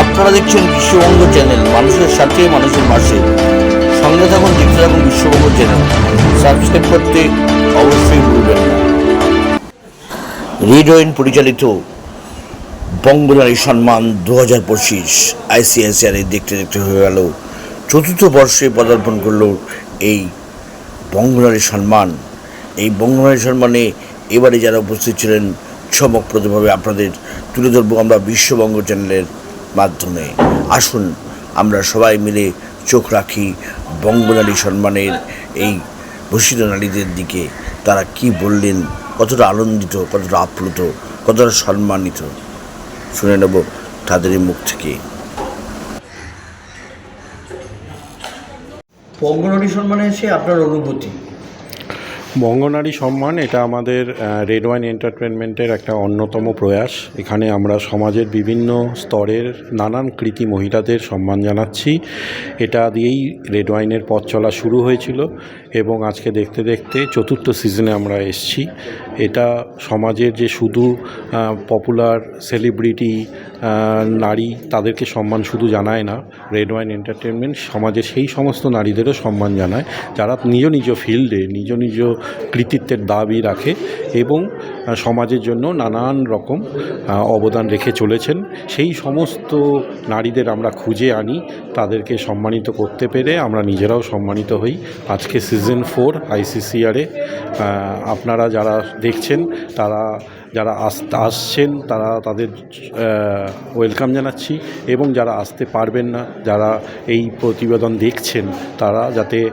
আপনারা দেখছেন বিশ্ববঙ্গ চ্যানেল, মানুষের সাথে মানুষের পাশে সঙ্গে থাকুন দেখতে থাকুন বিশ্ববঙ্গ চ্যানেল। সাবস্ক্রাইব করতে অবশ্যই ভুলবেন না। রেডিওইন পরিচালিত বঙ্গনারী সম্মান দু হাজার পঁচিশ আইসিআইসিআর দেখতে দেখতে হয়ে গেল। চতুর্থ বর্ষে পদার্পণ করল এই বঙ্গনারী সম্মান। এই বঙ্গনারী সম্মানে এবারে যারা উপস্থিত ছিলেন, চমকপ্রদভাবে আপনাদের তুলে ধরবো আমরা বিশ্ববঙ্গ চ্যানেলের মাধ্যমে। আসুন, আমরা সবাই মিলে চোখ রাখি বঙ্গনারী সম্মানের এই ভূষিত নারীদের দিকে। তারা কি বললেন, কতটা আনন্দিত, কতটা আপ্লুত, কতটা সম্মানিত? শুনে নেব তাদের মুখ থেকে। বঙ্গনারী সম্মানে এসে আপনার অনুভূতি। বঙ্গনারী সম্মান, এটা আমাদের রেড ওয়াইন এন্টারটেনমেন্টের একটা অন্যতম প্রয়াস। এখানে আমরা সমাজের বিভিন্ন স্তরের নানান কৃতি মহিলাদের সম্মান জানাচ্ছি। এটা দিয়েই রেড ওয়াইনের পথ চলা শুরু হয়েছিল এবং আজকে দেখতে দেখতে চতুর্থ সিজনে আমরা এসছি। এটা সমাজের যে শুধু পপুলার সেলিব্রিটি নারী তাদেরকে সম্মান শুধু জানায় না, রেড ওয়াইন এন্টারটেনমেন্ট সমাজের সেই সমস্ত নারীদেরও সম্মান জানায়, যারা নিজ নিজ ফিল্ডে, নিজ নিজ কৃতিত্বের দাবি রাখে এবং সমাজের জন্য নানান রকম অবদান রেখে চলেছেন। সেই সমস্ত নারীদের আমরা খুঁজে আনি, তাদেরকে সম্মানিত করতে পেরে আমরা নিজেরাও সম্মানিত হই। আজকে সিজন ফোর আইসিসিআরে আপনারা যারা দেখছেন, তারা যারা আস- আসছেন তারা তাদের ওয়েলকাম জানাচ্ছি এবং যারা আসতে পারবেন না, যারা এই প্রতিবেদন দেখছেন, তারা যাতে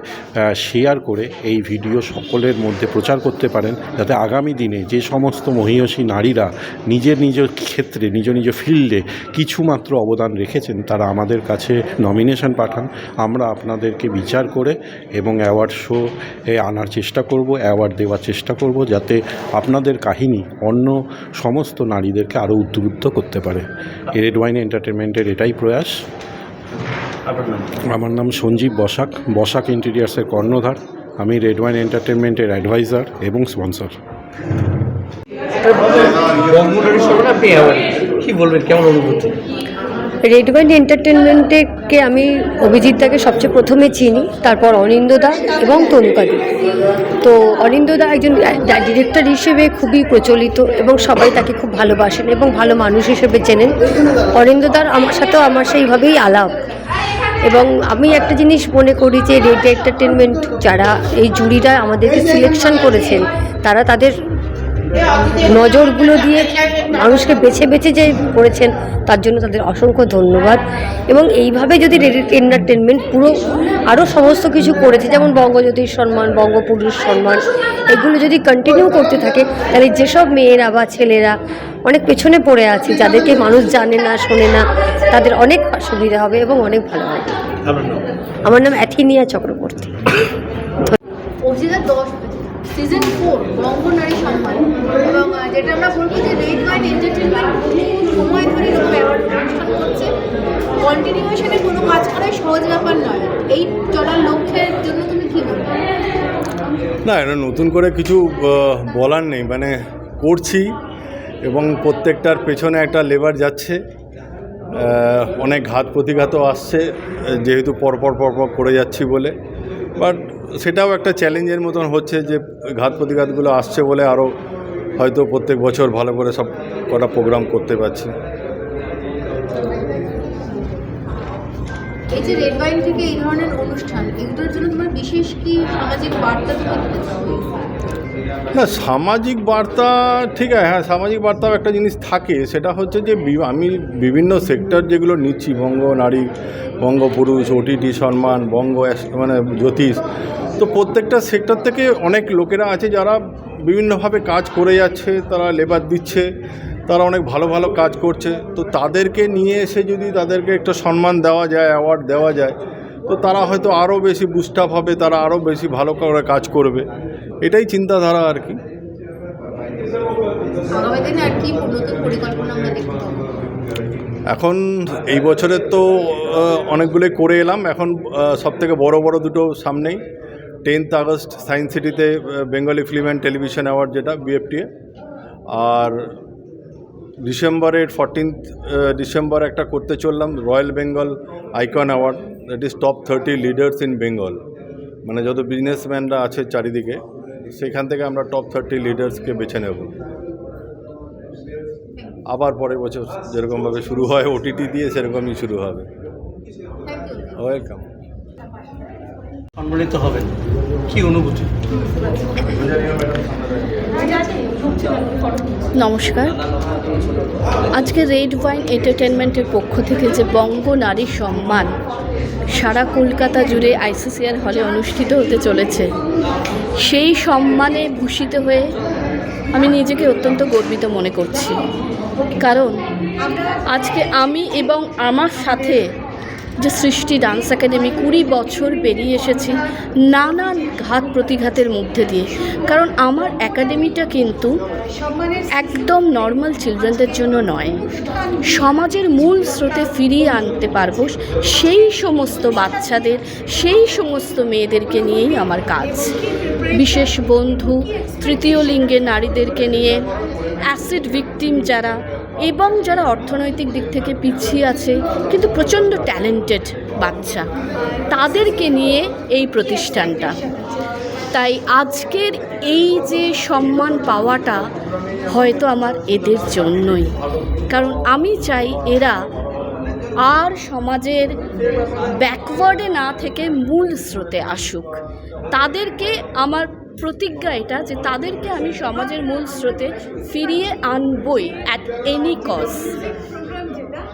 শেয়ার করে এই ভিডিও সকলের মধ্যে প্রচার করতে পারেন, যাতে আগামী দিনে যে সমস্ত মহিয়সী নারীরা নিজের নিজ ক্ষেত্রে, নিজ নিজ ফিল্ডে কিছুমাত্র অবদান রেখেছেন, তারা আমাদের কাছে নমিনেশন পাঠান। আমরা আপনাদেরকে বিচার করে এবং অ্যাওয়ার্ড শো এ আনার চেষ্টা করব অ্যাওয়ার্ড দেওয়ার চেষ্টা করব, যাতে আপনাদের কাহিনী অন্য সমস্ত নারীদেরকে আরও উদ্বুদ্ধ করতে পারে। রেড ওয়াইন এন্টারটেনমেন্টের এটাই প্রয়াস। আমার নাম সঞ্জীব বসাক। বসাক ইন্টেরিয়ার্সের কর্ণধার। আমি রেড ওয়াইন এন্টারটেনমেন্টের অ্যাডভাইজার এবং স্পন্সর। কি বলবেন? কেমন অনুভূতি? রেড ওয়াইন এন্টারটেনমেন্টকে আমি অভিজিৎদাকে সবচেয়ে প্রথমে চিনি তারপর অনিন্দদা এবং তনুকাদি তো অরিন্দদা একজন ডিরেক্টর হিসেবে খুবই প্রচলিত এবং সবাই তাকে খুব ভালোবাসেন এবং ভালো মানুষ হিসেবে চেনেন। অনিন্দদার আমার সাথেও আমার সেইভাবেই আলাপ। এবং আমি একটা জিনিস মনে করি যে রেড এন্টারটেনমেন্ট যারা এই জুরিরা আমাদেরকে সিলেকশন করেছেন, তারা তাদের নজরগুলো দিয়ে মানুষকে বেছে বেছে যে করেছেন তার জন্য তাদের অসংখ্য ধন্যবাদ। এবং এইভাবে যদি এন্টারটেনমেন্ট পুরো আরও সমস্ত কিছু করেছে যেমন বঙ্গজ্যোতির সম্মান বঙ্গপুরুষ সম্মান এগুলো যদি কন্টিনিউ করতে থাকে তাহলে যেসব মেয়েরা বা ছেলেরা অনেক পেছনে পড়ে আছে যাদেরকে মানুষ জানে না শোনে না তাদের অনেক সুবিধা হবে এবং অনেক ভালো হবে। আমার নাম অ্যাথিনিয়া চক্রবর্তী। দশ সিজন ফোর বঙ্গ নারী সম্মান এবং যেটা আমরা বলব যে রেড ওয়াইন এন্টারটেনমেন্ট সময় ধরে এরকম অনুষ্ঠান করছে। কন্টিনিউশনে কোনো কাজ করাই সহজ ব্যাপার নয়। এই চলার লক্ষ্যের জন্য তুমি কী বলবে? না, এটা নতুন করে কিছু বলার নেই। মানে করছি এবং প্রত্যেকটার পেছনে একটা লেবার যাচ্ছে। অনেক ঘাত প্রতিঘাতও আসছে, যেহেতু পরপর পরপর করে যাচ্ছি বলে। বাট সেটাও একটা চ্যালেঞ্জের মতন হচ্ছে যে ঘাত প্রতিঘাতগুলো আসছে বলে আরও হয়তো প্রত্যেক বছর ভালো করে সব কটা প্রোগ্রাম করতে পারছি। এই যে রেড ওয়াইন থেকে এই ধরনের অনুষ্ঠান এগুলোর জন্য তোমার বিশেষ কি সামাজিক বার্তা তুমি দিতে চাও না সামাজিক বার্তা ঠিক আছে হ্যাঁ সামাজিক বার্তাও একটা জিনিস থাকে সেটা হচ্ছে যে আমি বিভিন্ন সেক্টর যেগুলো নিচ্ছি বঙ্গ নারী বঙ্গ পুরুষ ওটিটি সম্মান বঙ্গ মানে জ্যোতিষ তো প্রত্যেকটা সেক্টর থেকে অনেক লোকেরা আছে যারা বিভিন্নভাবে কাজ করে যাচ্ছে তারা লেবার দিচ্ছে তারা অনেক ভালো ভালো কাজ করছে। তো তাদেরকে নিয়ে এসে যদি তাদেরকে একটা সম্মান দেওয়া যায় অ্যাওয়ার্ড দেওয়া যায় তো তারা হয়তো আরও বেশি বুস্ট আপ হবে তারা আরও বেশি ভালো করে কাজ করবে। এটাই চিন্তাধারা আর কি। এখন এই বছরের তো অনেকগুলোই করে এলাম। এখন সব থেকে বড় বড় দুটো সামনেই। টেন্থ আগস্ট সায়েন্স সিটিতে Bengali film and television award যেটা বিএফটিএ আর ডিসেম্বরের ফোরটিন্থ ডিসেম্বর একটা করতে চললাম royal Bengal icon award. That is top thirty leaders in Bengal মানে যত বিজনেসম্যানরা আছে চারিদিকে সেখান থেকে আমরা টপ থার্টি লিডার্সকে বেছে নেব। আবার পরের বছর যেরকমভাবে শুরু হয় ওটিটি দিয়ে সেরকমই শুরু হবে। ওয়েলকাম সম্মানিত হবেন কি অনুভূতি? নমস্কার। আজকে রেড ওয়াইন এন্টারটেনমেন্টের পক্ষ থেকে যে বঙ্গ নারী সম্মান সারা কলকাতা জুড়ে আইসিসিআর হলে অনুষ্ঠিত হতে চলেছে, সেই সম্মানে ভূষিত হয়ে আমি নিজেকে অত্যন্ত গর্বিত মনে করছি। কারণ আজকে আমি এবং আমার সাথে যে সৃষ্টি ডান্স একাডেমি কুড়ি বছর পেরিয়ে এসেছি নানান ঘাত প্রতিঘাতের মধ্যে দিয়ে। কারণ আমার একাডেমিটা কিন্তু একদম নর্মাল চিলড্রেনদের জন্য নয়। সমাজের মূল স্রোতে ফিরিয়ে আনতে পারব সেই সমস্ত বাচ্চাদের, সেই সমস্ত মেয়েদেরকে নিয়েই আমার কাজ। বিশেষ বন্ধু, তৃতীয় লিঙ্গের নারীদেরকে নিয়ে অ্যাসিড ভিকটিম যারা এবং যারা অর্থনৈতিক দিক থেকে পিছিয়ে আছে, কিন্তু প্রচণ্ড ট্যালেন্টেড বাচ্চা, তাদেরকে নিয়ে এই প্রতিষ্ঠানটা। তাই আজকের এই যে সম্মান পাওয়াটা হয়তো আমার এদের জন্যই। কারণ আমি চাই এরা আর সমাজের ব্যাকওয়ার্ডে না থেকে মূল স্রোতে আসুক। তাদেরকে আমার প্রতিজ্ঞা এটা যে তাদেরকে আমি সমাজের মূল স্রোতে ফিরিয়ে আনবই অ্যাট এনি কজ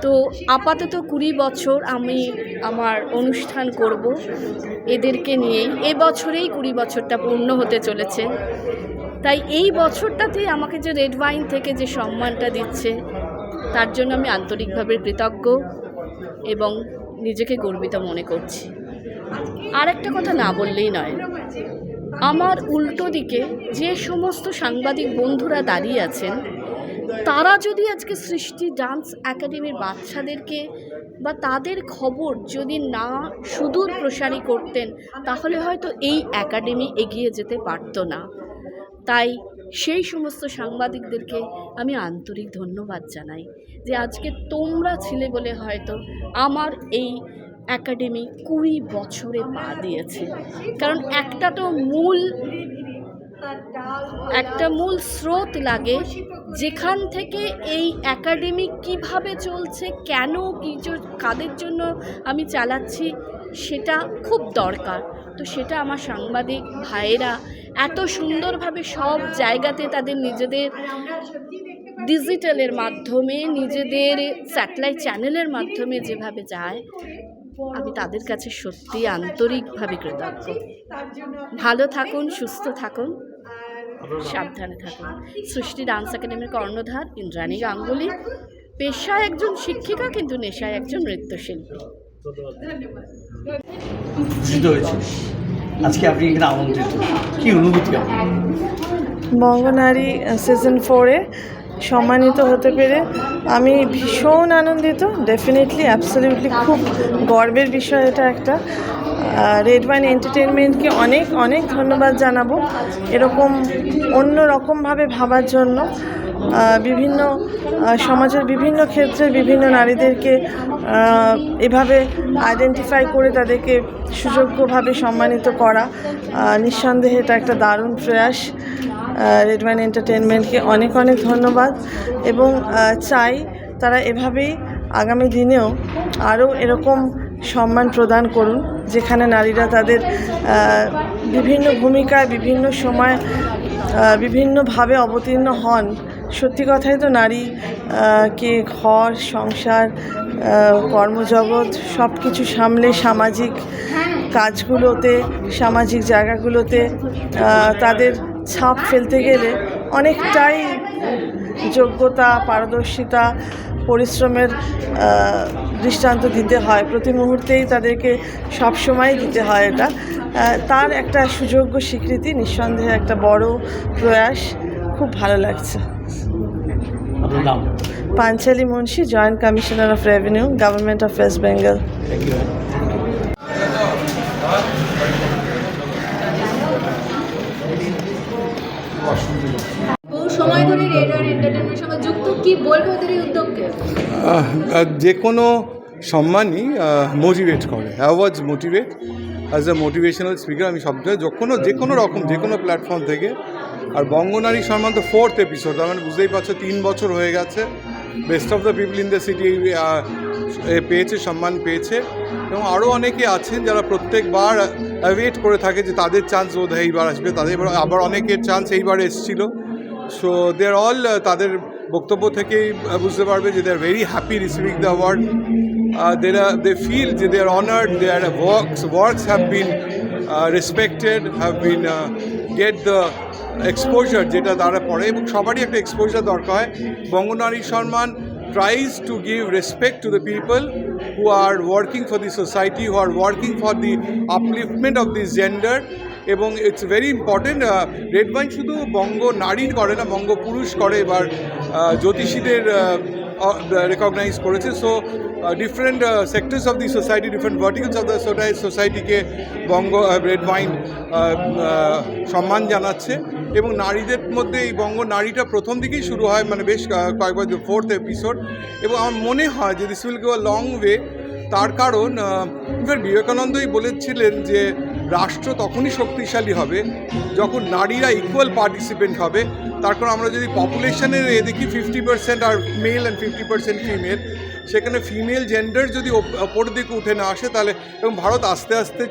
তো আপাতত কুড়ি বছর আমি আমার অনুষ্ঠান করব এদেরকে নিয়েই। এবছরেই কুড়ি বছরটা পূর্ণ হতে চলেছে। তাই এই বছরটাতেই আমাকে যে রেড ওয়াইন থেকে যে সম্মানটা দিচ্ছে, তার জন্য আমি আন্তরিকভাবে কৃতজ্ঞ এবং নিজেকে গর্বিত মনে করছি। আর একটা কথা না বললেই নয় আমার উল্টো দিকে যে সমস্ত সাংবাদিক বন্ধুরা দাঁড়িয়ে আছেন, তারা যদি আজকে সৃষ্টি ডান্স একাডেমির বাচ্চাদেরকে বা তাদের খবর যদি না সুদূর প্রসারী করতেন, তাহলে হয়তো এই একাডেমি এগিয়ে যেতে পারতো না। তাই সেই সমস্ত সাংবাদিকদেরকে আমি আন্তরিক ধন্যবাদ জানাই যে আজকে তোমরা ছিলে বলে হয়তো আমার এই একাডেমি কুড়ি বছরে পা দিয়েছে। কারণ একটা তো মূল, একটা মূল স্রোত লাগে যেখান থেকে এই একাডেমি কীভাবে চলছে, কেন, কি কাদের জন্য আমি চালাচ্ছি, সেটা খুব দরকার। তো সেটা আমার সাংবাদিক ভাইয়েরা এত সুন্দরভাবে সব জায়গাতে তাদের নিজেদের ডিজিটালের মাধ্যমে, নিজেদের স্যাটেলাইট চ্যানেলের মাধ্যমে যেভাবে যায় আমি তাদের কাছে সত্যি আন্তরিকভাবে কৃতজ্ঞ। ভালো থাকুন সুস্থ থাকুন। সাবধানে থাকুন। সৃষ্টি ডান্স একাডেমির কর্ণধার ইন্দ্রাণী গাঙ্গুলি। পেশায় একজন শিক্ষিকা কিন্তু নেশায় একজন নৃত্যশিল্পী। আজকে আপনি এখানে আমন্ত্রিত। কি অনুভূতি বঙ্গনারী সিজন ফোরে সম্মানিত হতে পেরে আমি ভীষণ আনন্দিত ডেফিনেটলি অ্যাবসলিউটলি খুব গর্বের বিষয় এটা একটা। রেড ওয়াইন এন্টারটেনমেন্টকে অনেক অনেক ধন্যবাদ জানাব। এরকম অন্য রকমভাবে ভাবার জন্য বিভিন্ন সমাজের বিভিন্ন ক্ষেত্রে বিভিন্ন নারীদেরকে এভাবে আইডেন্টিফাই করে তাদেরকে সুযোগ্যভাবে সম্মানিত করা নিঃসন্দেহে এটা একটা দারুণ প্রয়াস। রেড ওয়াইন এন্টারটেনমেন্টকে অনেক অনেক ধন্যবাদ এবং চাই তারা এভাবেই আগামী দিনেও আরও এরকম সম্মান প্রদান করুন, যেখানে নারীরা তাদের বিভিন্ন ভূমিকায়, বিভিন্ন সময় বিভিন্নভাবে অবতীর্ণ হন। সত্যি কথাই তো নারী কে ঘর, সংসার কর্মজগৎ সব কিছু সামলে সামাজিক কাজগুলোতে, সামাজিক জায়গাগুলোতে তাদের ছাপ ফেলতে গেলে অনেকটাই যোগ্যতা পারদর্শিতা পরিশ্রমের দৃষ্টান্ত দিতে হয়। প্রতি মুহূর্তেই তাদেরকে সবসময় দিতে হয় এটা। তার একটা সুযোগ্য স্বীকৃতি নিঃসন্দেহে একটা বড় প্রয়াস। খুব ভালো লাগছে। Panchali Munshi joint commissioner of revenue government of west Bengal. বহু সময় ধরে রেড ওয়ান এন্টারটেনমেন্টের সঙ্গে যুক্ত কি বলবে ওদের এই উদ্যোগকে? যে কোনো সম্মানই মোটিভেট করে always motivate as a motivational speaker আমি সব জায়গায় যখন, যে কোনো রকম, যে কোনো প্ল্যাটফর্ম থেকে। আর বঙ্গনারী সম্মান তো ফোর্থ এপিসোড তার মানে বুঝতেই পারছ, তিন বছর হয়ে গেছে। Best of the people in the city পেয়েছে, সম্মান পেয়েছে। এবং আরও অনেকে আছেন যারা প্রত্যেকবার ওয়েট করে থাকে যে তাদের চান্স বোধ এইবার আসবে, তাদের আবার অনেকের চান্স এইবার এসেছিল। সো দে আর অল তাদের বক্তব্য থেকেই বুঝতে পারবে যে they are very happy receiving the award they they feel যে they are honoured they are works works have been respected have been get the exposure যেটা তারা পড়ে এবং সবারই একটা এক্সপোজার দরকার হয়। বঙ্গনারী সম্মান tries to give respect to the people who are working for the society, who are working for the upliftment of this gender এবং it's very important red wine শুধু বঙ্গ নারীর করে না, বঙ্গ পুরুষ করে, এবার জ্যোতিষীদের রেকগনাইজ করেছে। So different sectors of the society different verticals of the সোসাইটিকে বঙ্গ রেড ওয়াইন সম্মান জানাচ্ছে। এবং নারীদের মধ্যে এই বঙ্গ নারীটা প্রথম দিকেই শুরু হয় মানে বেশ কয়েকবার ফোর্থ এপিসোড এবং আমার মনে হয় যে this will go long way তার কারণ ইনফ্যাক্ট বিবেকানন্দই বলেছিলেন যে রাষ্ট্র তখনই শক্তিশালী হবে, যখন নারীরা ইকুয়াল পার্টিসিপেন্ট হবে। তারপর আমরা যদি পপুলেশনের এ দেখি fifty percent are male and fifty percent female সেখানে ফিমেল জেন্ডার যদি ওপ- ওপর দিকে উঠে না আসে, তাহলে এবং ভারত আস্তে আস্তে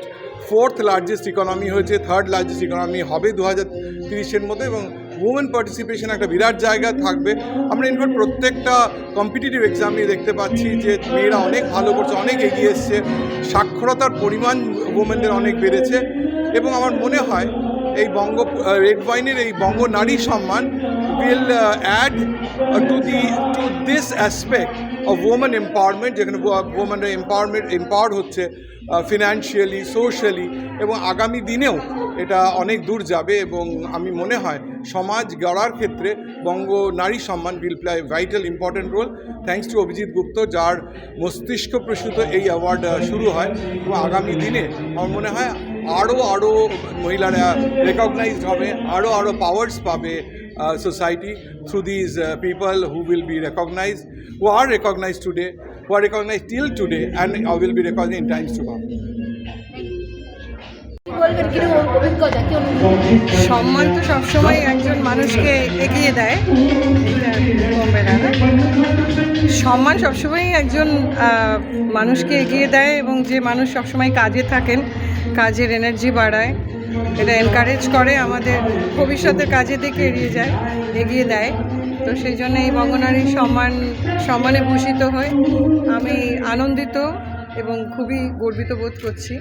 ফোর্থ লার্জেস্ট ইকোনমি হয়েছে থার্ড লার্জেস্ট ইকোনমি হবে দু হাজার তিরিশের মধ্যে এবং উমেন পার্টিসিপেশন একটা বিরাট জায়গা থাকবে। আমরা ইনফ্যাক্ট প্রত্যেকটা কম্পিটিটিভ এক্সাম দেখতে পাচ্ছি যে মেয়েরা অনেক ভালো করছে, অনেক এগিয়ে এসছে। সাক্ষরতার পরিমাণ উমেনদের অনেক বেড়েছে। এবং আমার মনে হয় এই বঙ্গ রেড ওয়াইনের এই Banga Nari Samman will add to the to this aspect of women empowerment যেখানে ওমেনরা এম্পাওয়ারমেন্ট এম্পাওয়ার্ড হচ্ছে ফিনান্সিয়ালি সোশ্যালি এবং আগামী দিনেও এটা অনেক দূর যাবে এবং আমি মনে হয় সমাজ গড়ার ক্ষেত্রে Banga Nari Samman will play vital important role thanks to Abhijit Gupta যার মস্তিষ্ক প্রসূত এই অ্যাওয়ার্ড শুরু হয় এবং আগামী দিনে আমার মনে হয় আরও আরও মহিলারা রেকগনাইজড হবে আরও আরও পাওয়ার্স পাবে society through these people who will be recognise who are recognise today who are recognise till today and will be recognise in times to come বলবেন অভিজ্ঞতা সম্মান তো সবসময় একজন মানুষকে এগিয়ে দেয়? সম্মান সবসময়ই একজন মানুষকে এগিয়ে দেয় এবং যে মানুষ সবসময় কাজে থাকেন, কাজের এনার্জি বাড়ায়, এটা এনকারেজ করে, আমাদের ভবিষ্যতের কাজে দিকে এড়িয়ে যায়, এগিয়ে দেয়। তো সেই জন্য এই বঙ্গনারী সম্মান, সম্মানে ভূষিত হয়ে আমি আনন্দিত এবং খুবই গর্বিত বোধ করছি।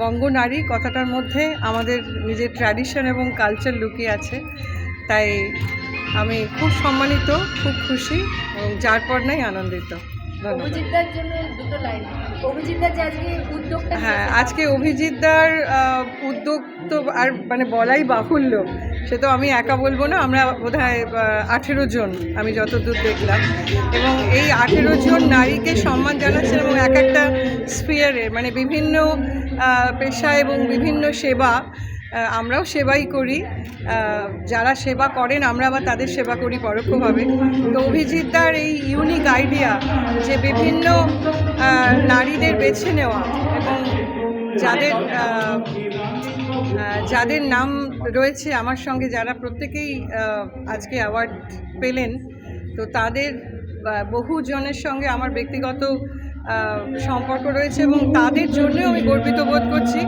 বঙ্গনারী কথাটার মধ্যে আমাদের নিজের ট্র্যাডিশন এবং কালচার লুকিয়ে আছে। তাই আমি খুব সম্মানিত খুব খুশি এবং যার পর নাই আনন্দিত। হ্যাঁ আজকে অভিজিৎদার উদ্যোগ তো আর মানে বলাই বাহুল্য। সে তো আমি একা বলব না আমরা বোধ হয় আঠেরো জন আমি যতদূর দেখলাম। এবং এই আঠেরো জন নারীকে সম্মান জানাচ্ছেন এবং এক একটা স্পিয়ারে মানে বিভিন্ন পেশা এবং বিভিন্ন সেবা আমরাও সেবাই করি। যারা সেবা করেন, আমরা আবার তাদের সেবা করি পরোক্ষভাবে। তো অভিজিৎদার এই ইউনিক আইডিয়া যে বিভিন্ন নারীদের বেছে নেওয়া এবং যাদের যাদের নাম রয়েছে আমার সঙ্গে, যারা প্রত্যেকেই আজকে অ্যাওয়ার্ড পেলেন, তো তাদের বহু জনের সঙ্গে আমার ব্যক্তিগত সম্পর্ক রয়েছে এবং তাদের জন্যও আমি গর্বিত বোধ করছি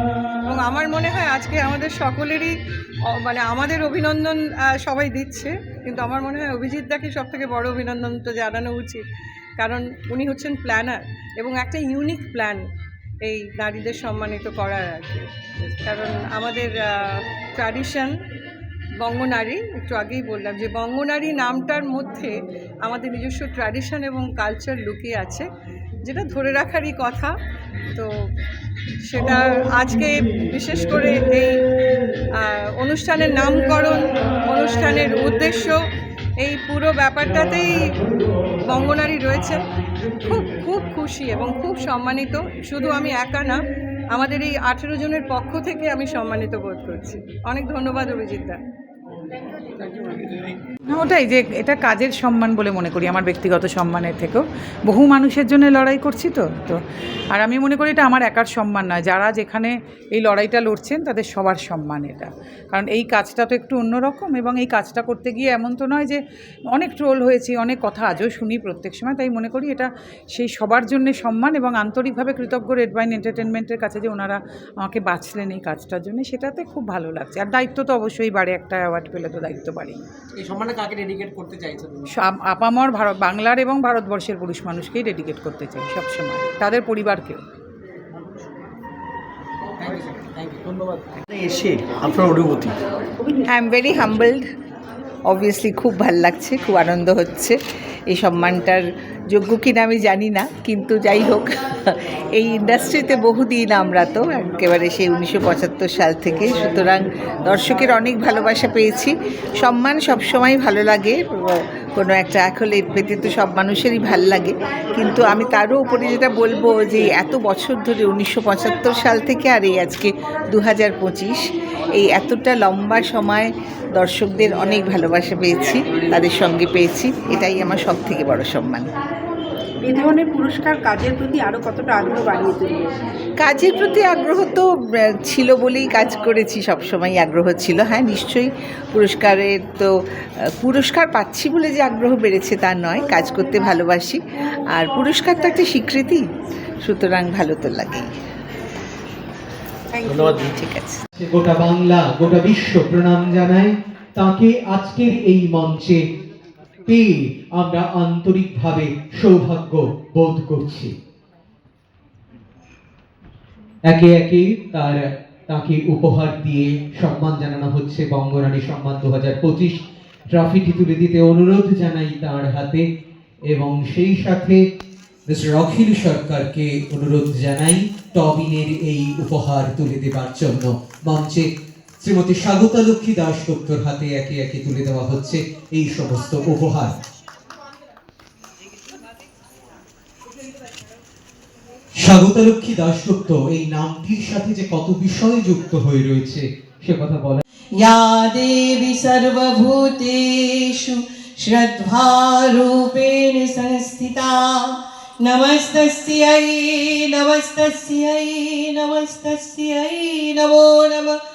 এবং আমার মনে হয় আজকে আমাদের সকলেরই মানে আমাদের অভিনন্দন সবাই দিচ্ছে। কিন্তু আমার মনে হয় অভিজিৎ অভিজিৎদাকে সব থেকে বড় অভিনন্দন তো জানানো উচিত। কারণ উনি হচ্ছেন প্ল্যানার এবং একটা ইউনিক প্ল্যান এই নারীদের সম্মানিত করার আর কি। কারণ আমাদের ট্র্যাডিশন বঙ্গনারী একটু আগেই বললাম যে বঙ্গনারী নামটার মধ্যে আমাদের নিজস্ব ট্র্যাডিশন এবং কালচার লুকিয়ে আছে। যেটা ধরে রাখারই কথা। তো সেটা আজকে বিশেষ করে এই অনুষ্ঠানের নামকরণ, অনুষ্ঠানের উদ্দেশ্য, এই পুরো ব্যাপারটাতেই বঙ্গনারী রয়েছে। খুব খুব খুশি এবং খুব সম্মানিত। শুধু আমি একা না, আমাদের এই আঠেরো জনের পক্ষ থেকে আমি সম্মানিত বোধ করছি। অনেক ধন্যবাদ অভিজিৎ দা. না, ওটাই যে এটা কাজের সম্মান বলে মনে করি, আমার ব্যক্তিগত সম্মানের থেকেও। বহু মানুষের জন্য লড়াই করছি তো তো। আর আমি মনে করি এটা আমার একার সম্মান নয়, যারা যেখানে এই লড়াইটা লড়ছেন তাদের সবার সম্মান এটা। কারণ এই কাজটা তো একটু অন্যরকম এবং এই কাজটা করতে গিয়ে এমন তো নয় যে অনেক ট্রোল হয়েছি, অনেক কথা আজও শুনি প্রত্যেক সময়, তাই মনে করি এটা সেই সবার জন্য সম্মান এবং আন্তরিকভাবে কৃতজ্ঞ রেড ওয়াইন এন্টারটেনমেন্টের কাছে যে ওনারা আমাকে বাঁচলেন এই কাজটার জন্য, সেটাতে খুব ভালো লাগছে। আর দায়িত্ব তো অবশ্যই বাড়ে একটা অ্যাওয়ার্ড পেলে তো দায়িত্ব পারি। এই সম্মানটা কাকে ডেডিকেট করতে চাইছো সব- আপামর ভারত বাংলার এবং ভারতবর্ষের পুরুষ মানুষকেই ডেডিকেট করতে চাই সবসময় তাদের পরিবারকেও। ধন্যবাদ এসে আপনার অনুভূতি? I am very humbled obviously খুব ভালো লাগছে, খুব আনন্দ হচ্ছে। এই সম্মানটার যোগ্য কিনা আমি জানি না, কিন্তু যাই হোক, এই ইন্ডাস্ট্রিতে বহুদিন আমরা তো, একেবারে সেই উনিশশো পঁচাত্তর সাল থেকে। সুতরাং দর্শকের অনেক ভালোবাসা পেয়েছি। সম্মান সবসময় ভালো লাগে কোনো একটা অ্যাকোলেট পেতে তো সব মানুষেরই ভালো লাগে। কিন্তু আমি তারও উপরে যেটা বলব যে এত বছর ধরে উনিশশো পঁচাত্তর সাল থেকে আর এই আজকে দু হাজার পঁচিশ, এই এতটা লম্বা সময় দর্শকদের অনেক ভালোবাসা পেয়েছি, তাদের সঙ্গে পেয়েছি, এটাই আমার সব থেকে বড় সম্মান। এ ধরনের পুরস্কার কাজের প্রতি আরও কতটা আগ্রহ বাড়িয়ে তুলবে কাজের প্রতি আগ্রহ তো ছিল বলেই কাজ করেছি সবসময় আগ্রহ ছিল। হ্যাঁ নিশ্চয়ই পুরস্কারের তো পুরস্কার পাচ্ছি বলে যে আগ্রহ বেড়েছে তা নয় কাজ করতে ভালোবাসি। আর পুরস্কার তো একটা স্বীকৃতি সুতরাং ভালো তো লাগেই। ধন্যবাদ। ঠিক আছে। গোটা বাংলা গোটা বিশ্ব প্রণাম জানায় তাকে আজকের এই মঞ্চে পেয়ে আমরা আন্তরিকভাবে সৌভাগ্য বোধ করছি। একে একে তার, তাকে উপহার দিয়ে সম্মান জানানো হচ্ছে বঙ্গনারী সম্মান দু হাজার পঁচিশ। ট্রফিটি তুলে দিতে অনুরোধ জানাই তার হাতে এবং সেই সাথে মিস্টার অখিল সরকারকে অনুরোধ জানাই টবিনের এই উপহার তুলে দেবার জন্য মঞ্চে শ্রীমতী স্বাগতা লক্ষ্মী দাশগুপ্তর হাতে একে একে তুলে দেওয়া হচ্ছে এই সমস্ত উপহার স্বাগতা লক্ষ্মী দাশগুপ্ত এই নামটির সাথে যে কত বিষয় যুক্ত হয়ে রয়েছে সে কথা বলা या देवी सर्वभूतेषु श्रद्धारूपेण संस्थिता नमस्तस्यै नमस्तस्यै नमस्तस्यै नमो नमः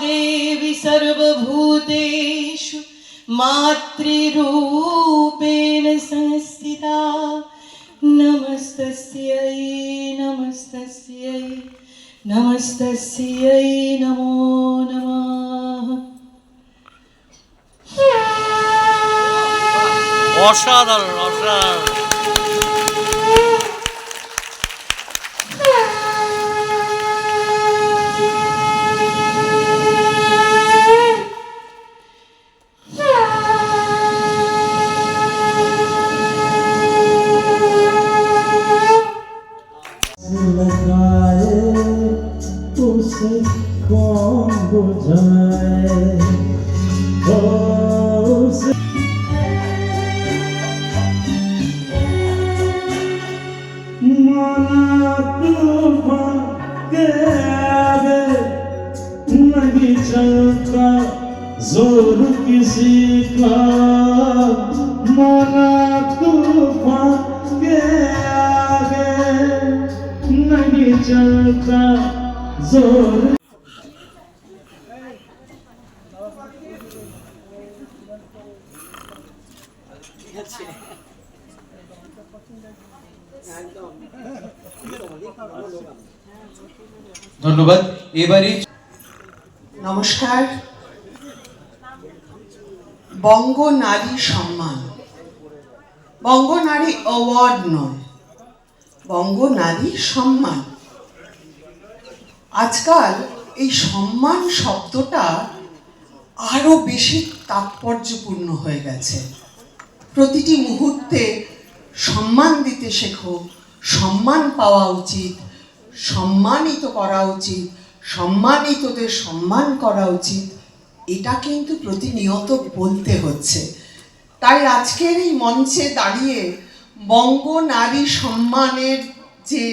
देवी सर्वभूतेषु मातृरूपेण संस्थिता नमस्तस्यै नमस्तस्यै नमस्तस्यै नमो नमः অসাধারণ অসাধারণ বঙ্গ নারী সম্মান। বঙ্গ নারী অ্যাওয়ার্ড নয়, বঙ্গ নারী সম্মান। আজকাল এই সম্মান শব্দটা আরও বেশি তাৎপর্যপূর্ণ হয়ে গেছে। প্রতিটি মুহূর্তে সম্মান দিতে শেখো, সম্মান পাওয়া উচিত, সম্মানিত করা উচিত, সম্মানিতদের সম্মান করা উচিত। এটা কিন্তু প্রতিনিয়ত বলতে হচ্ছে। তাই আজকের এই মঞ্চে দাঁড়িয়ে বঙ্গ নারী সম্মানের যে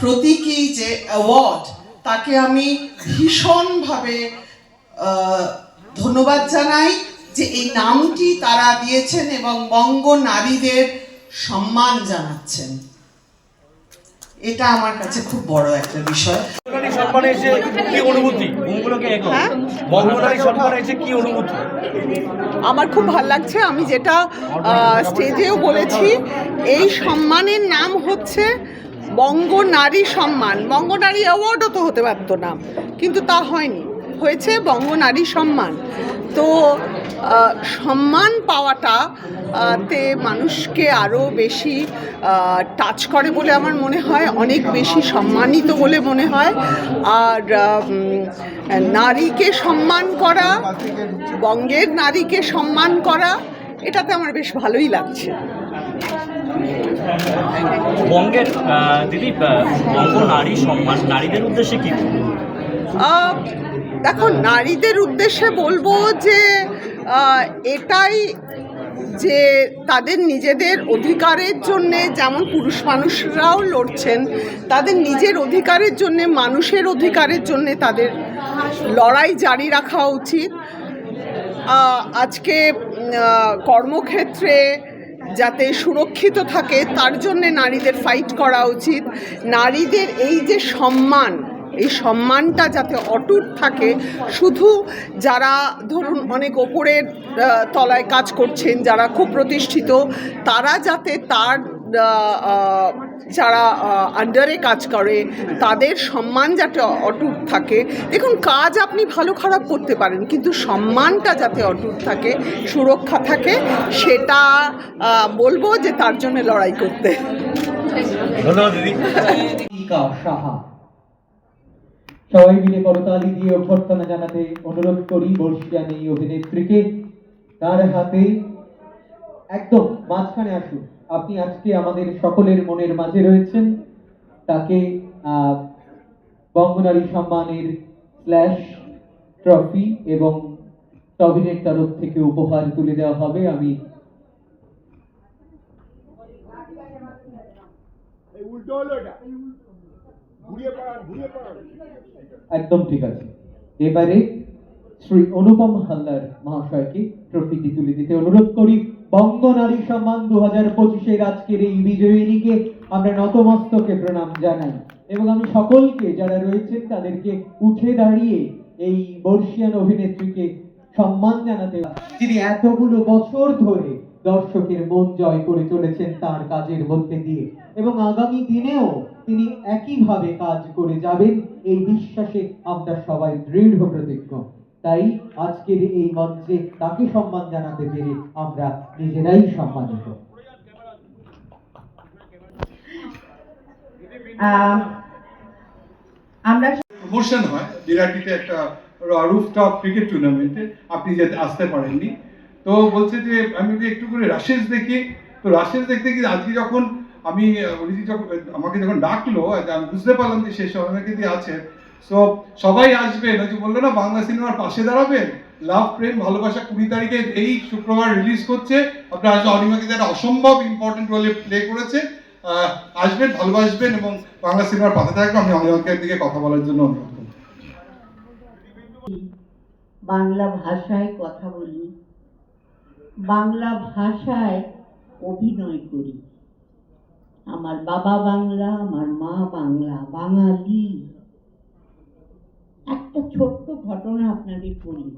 প্রতীকী যে অ্যাওয়ার্ড তাকে আমি ভীষণভাবে ধন্যবাদ জানাই যে এই নামটি তারা দিয়েছেন এবং বঙ্গ নারীদের সম্মান জানাচ্ছেন। এটা আমার কাছে খুব বড় একটা বিষয়। বঙ্গনারী সম্মানে এসে কি অনুভূতি? বঙ্গলোকে বঙ্গনারী সম্মানে এসে কি অনুভূতি? আমার খুব ভালো লাগছে। আমি যেটা স্টেজেও বলেছি এই সম্মানের নাম হচ্ছে বঙ্গ নারী সম্মান। বঙ্গ নারী অ্যাওয়ার্ডও তো হতে পারতো না। কিন্তু তা হয়নি। হয়েছে বঙ্গ নারী সম্মান। তো সম্মান পাওয়াটা তে মানুষকে আরও বেশি টাচ করে বলে আমার মনে হয় অনেক বেশি সম্মানিত বলে মনে হয়। আর নারীকে সম্মান করা বঙ্গের নারীকে সম্মান করা এটাতে আমার বেশ ভালোই লাগছে। বঙ্গের দিদি বঙ্গ নারী সম্মান নারীদের উদ্দেশ্যে কি? দেখো, নারীদের উদ্দেশ্যে বলব যে এটাই যে তাদের নিজেদের অধিকারের জন্যে যেমন পুরুষ মানুষরাও লড়ছেন, তাদের নিজের অধিকারের জন্যে, মানুষের অধিকারের জন্যে তাদের লড়াই জারি রাখা উচিত। আজকে কর্মক্ষেত্রে যাতে সুরক্ষিত থাকে, তার জন্যে নারীদের ফাইট করা উচিত। নারীদের এই যে সম্মান এই সম্মানটা যাতে অটুট থাকে শুধু যারা ধরুন অনেক ওপরের তলায় কাজ করছেন যারা খুব প্রতিষ্ঠিত তারা যাতে তার যারা আন্ডারে কাজ করে তাদের সম্মান যাতে অটুট থাকে। দেখুন কাজ আপনি ভালো খারাপ করতে পারেন কিন্তু সম্মানটা যাতে অটুট থাকে সুরক্ষা থাকে সেটা বলব যে তার জন্য লড়াই করতে। ধন্যবাদ দিদি। সবাই মিলে করতালি দিয়ে অভ্যর্থনা জানাতে অনুরোধ করি বর্ষিয়ান এই অভিনেত্রীকে। তার হাতে একদম মাঝখানে আসুন। আপনি আজকে আমাদের সকলের মনের মাঝে রয়েছেন। তাকে বঙ্গনারী সম্মানের স্ল্যাশ ট্রফি এবং তবিনের তরফ থেকে উপহার তুলে দেওয়া হবে। আমি একদম ঠিক আছে। এবারে শ্রী অনুপম হালদার মহাশয়কে ট্রফিটি তুলে দিতে অনুরোধ করি। বঙ্গ নারী সম্মান দু হাজার পঁচিশের আজকের এই বিজয়িনীকে আমরা নতমস্তকে প্রণাম জানাই। এবং আমি সকলকে যারা রয়েছেন তাদেরকে উঠে দাঁড়িয়ে এই বর্ষিয়ান অভিনেত্রীকে সম্মান জানাতে যিনি এতগুলো বছর ধরে দর্শকের মন জয় করে চলেছেন তার কাজের মধ্যে দিয়ে। এবং আগামী দিনেও তিনি একইভাবে কাজ করে যাবেন। এই বিশ্বাসে আমরা সবাই দৃঢ় প্রতিজ্ঞ তাই আজকের এই মঞ্চে তাকে সম্মান জানাতে পেরে আমরা নিজেরাই সম্মানিত। আমরা প্রমোশন হয় বিরাটিতে একটা রুফটপ ক্রিকেট টুর্নামেন্টে আপনি যে আসতে পারেননি। তো বলছে যে আমি যদি একটু করে রাশেশ দেখি তো রাশেশ দেখতে গিয়ে আজকে যখন আমি অরিজিৎ যখন, আমাকে যখন ডাকলো আমি বুঝতে পারলাম যে সে অনেকে দিয়ে আছে। সো সবাই আসবেন ওই যে বলল, না, বাংলা সিনেমার পাশে দাঁড়াবেন। লাভ, প্রেম, ভালোবাসা কুড়ি তারিখে এই শুক্রবার রিলিজ করছে আপনার আসলে অনিমাকে যারা অসম্ভব ইম্পর্টেন্ট রোলে প্লে করেছে আসবেন, ভালোবাসবেন এবং বাংলা সিনেমার পাশে থাকবেন। আমি অনিমাকে দিকে কথা বলার জন্য অনুরোধ করব। বাংলা ভাষায় কথা বলি, বাংলা ভাষায় অভিনয় করি। আমার বাবা বাংলা আমার মা বাংলা বাঙালি। একটা ছোট্ট ঘটনা আপনাদের বলি।